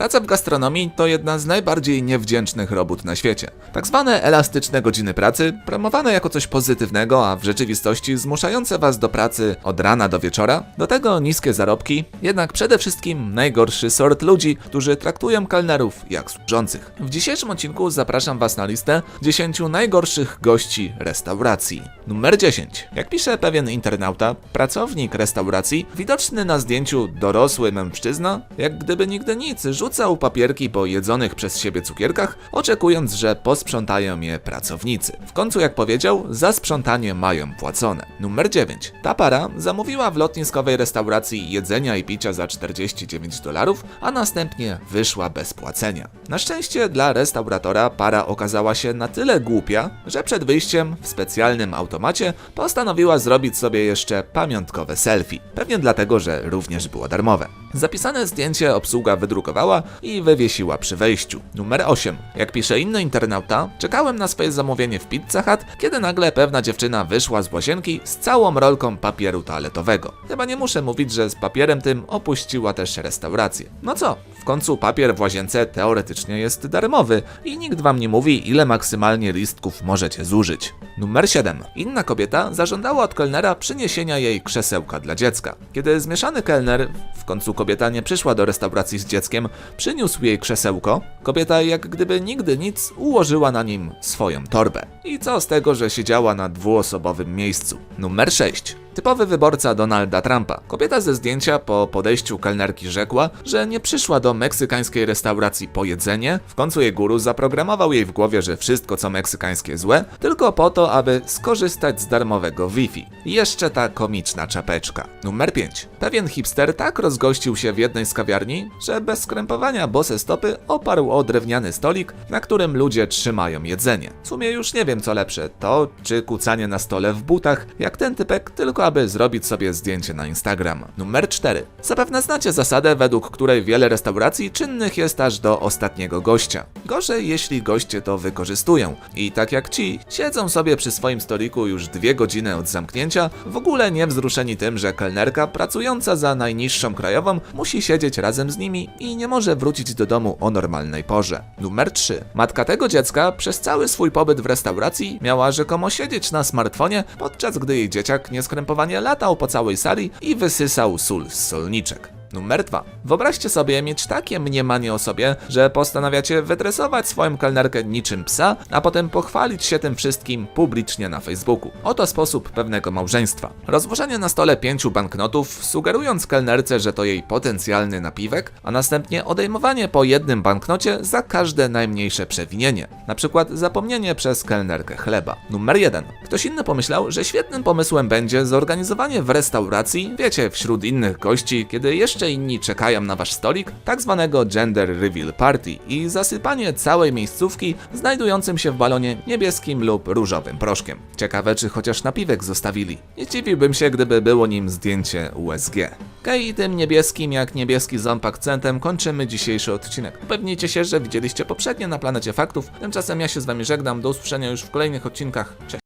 Praca w gastronomii to jedna z najbardziej niewdzięcznych robót na świecie. Tak zwane elastyczne godziny pracy, promowane jako coś pozytywnego, a w rzeczywistości zmuszające was do pracy od rana do wieczora, do tego niskie zarobki, jednak przede wszystkim najgorszy sort ludzi, którzy traktują kelnerów jak służących. W dzisiejszym odcinku zapraszam was na listę 10 najgorszych gości restauracji. Numer 10. Jak pisze pewien internauta, pracownik restauracji, widoczny na zdjęciu dorosły mężczyzna, jak gdyby nigdy nic, rzucał papierki po jedzonych przez siebie cukierkach, oczekując, że posprzątają je pracownicy. W końcu, jak powiedział, za sprzątanie mają płacone. Numer 9. Ta para zamówiła w lotniskowej restauracji jedzenia i picia za 49 dolarów, a następnie wyszła bez płacenia. Na szczęście dla restauratora para okazała się na tyle głupia, że przed wyjściem w specjalnym automacie postanowiła zrobić sobie jeszcze pamiątkowe selfie. Pewnie dlatego, że również było darmowe. Zapisane zdjęcie obsługa wydrukowała i wywiesiła przy wejściu. Numer 8. Jak pisze inny internauta, czekałem na swoje zamówienie w Pizza Hut, kiedy nagle pewna dziewczyna wyszła z łazienki z całą rolką papieru toaletowego. Chyba nie muszę mówić, że z papierem tym opuściła też restaurację. No co, w końcu papier w łazience teoretycznie jest darmowy i nikt wam nie mówi, ile maksymalnie listków możecie zużyć. Numer 7. Inna kobieta zażądała od kelnera przyniesienia jej krzesełka dla dziecka. Kiedy zmieszany kelner, w końcu kobieta nie przyszła do restauracji z dzieckiem, przyniósł jej krzesełko, kobieta jak gdyby nigdy nic ułożyła na nim swoją torbę. I co z tego, że siedziała na dwuosobowym miejscu? Numer 6. Typowy wyborca Donalda Trumpa. Kobieta ze zdjęcia po podejściu kelnerki rzekła, że nie przyszła do meksykańskiej restauracji po jedzenie. W końcu jej guru zaprogramował jej w głowie, że wszystko co meksykańskie złe, tylko po to, aby skorzystać z darmowego Wi-Fi. Jeszcze ta komiczna czapeczka. Numer 5. Pewien hipster tak rozgościł się w jednej z kawiarni, że bez skrępowania bose stopy oparł o drewniany stolik, na którym ludzie trzymają jedzenie. W sumie już nie wiem co lepsze, to czy kucanie na stole w butach, jak ten typek, tylko aby zrobić sobie zdjęcie na Instagram. Numer 4. Zapewne znacie zasadę, według której wiele restauracji czynnych jest aż do ostatniego gościa. Gorzej, jeśli goście to wykorzystują. I tak jak ci, siedzą sobie przy swoim stoliku już dwie godziny od zamknięcia, w ogóle nie wzruszeni tym, że kelnerka pracująca za najniższą krajową musi siedzieć razem z nimi i nie może wrócić do domu o normalnej porze. Numer 3. Matka tego dziecka przez cały swój pobyt w restauracji miała rzekomo siedzieć na smartfonie, podczas gdy jej dzieciak latał po całej sali i wysysał sól z solniczek. Numer 2. Wyobraźcie sobie mieć takie mniemanie o sobie, że postanawiacie wydresować swoją kelnerkę niczym psa, a potem pochwalić się tym wszystkim publicznie na Facebooku. Oto sposób pewnego małżeństwa. Rozłożenie na stole pięciu banknotów, sugerując kelnerce, że to jej potencjalny napiwek, a następnie odejmowanie po jednym banknocie za każde najmniejsze przewinienie. Na przykład zapomnienie przez kelnerkę chleba. Numer 1. Ktoś inny pomyślał, że świetnym pomysłem będzie zorganizowanie w restauracji, wiecie, wśród innych gości, kiedy jeszcze inni czekają na wasz stolik, tak zwanego gender reveal party i zasypanie całej miejscówki znajdującym się w balonie niebieskim lub różowym proszkiem. Ciekawe, czy chociaż napiwek zostawili. Nie dziwiłbym się, gdyby było nim zdjęcie USG. Okej, i tym niebieskim jak niebieski ząb akcentem kończymy dzisiejszy odcinek. Upewnijcie się, że widzieliście poprzednie na Planecie Faktów. Tymczasem ja się z wami żegnam. Do usłyszenia już w kolejnych odcinkach. Cześć.